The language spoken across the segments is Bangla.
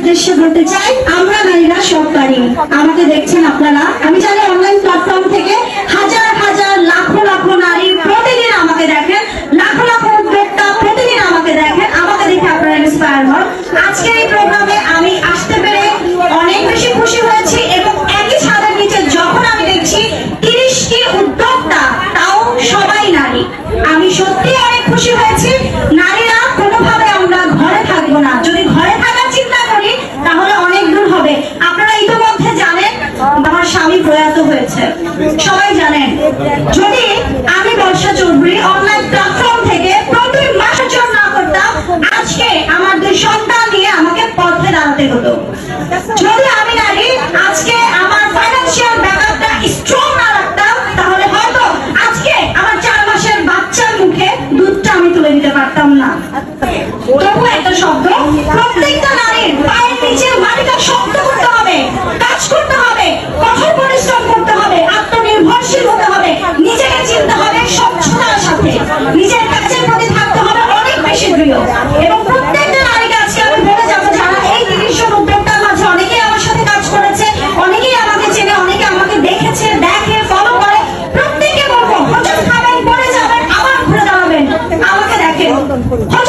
উদ্দেশ্যে বলতে চাই আমরা নারীরা সব পারি। আমাকে দেখছেন আপনারা। আমি জানি অনলাইন হয়েছে। সবাই জানেন, যদি আমি বর্ষা চৌধুরী অনলাইন প্ল্যাটফর্ম থেকে প্রতি মাসে জন্য না করতাম, আজকে আমার দুই সন্তান নিয়ে আমাকে পথে দাঁড়াতে হতো। যদি আমি নারী আজকে আমার ফাইন্যান্সিয়াল ব্যাপারটা স্ট্রং না রাখতাম তাহলে হয়তো আজকে আমার চার মাসের বাচ্চার মুখে দুধটা আমি তুলে দিতে পারতাম না। তবু একটা শব্দ, প্রত্যেকটা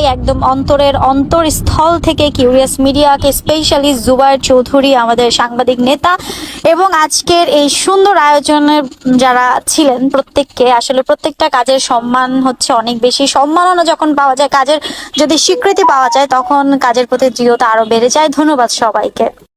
চাই একদম অন্তরের অন্তরস্থল থেকে কিউরিয়াস মিডিয়াকে স্পেশালি জুবায়ের চৌধুরী আমাদের সাংবাদিক নেতা এবং আজকের এই সুন্দর আয়োজনের যারা ছিলেন প্রত্যেককে, আসলে প্রত্যেকটা কাজের সম্মান হচ্ছে অনেক বেশি। সম্মাননা যখন পাওয়া যায়, কাজের যদি স্বীকৃতি পাওয়া যায়, তখন কাজের প্রতি দৃঢ়তা আরও বেড়ে যায়। ধন্যবাদ সবাইকে।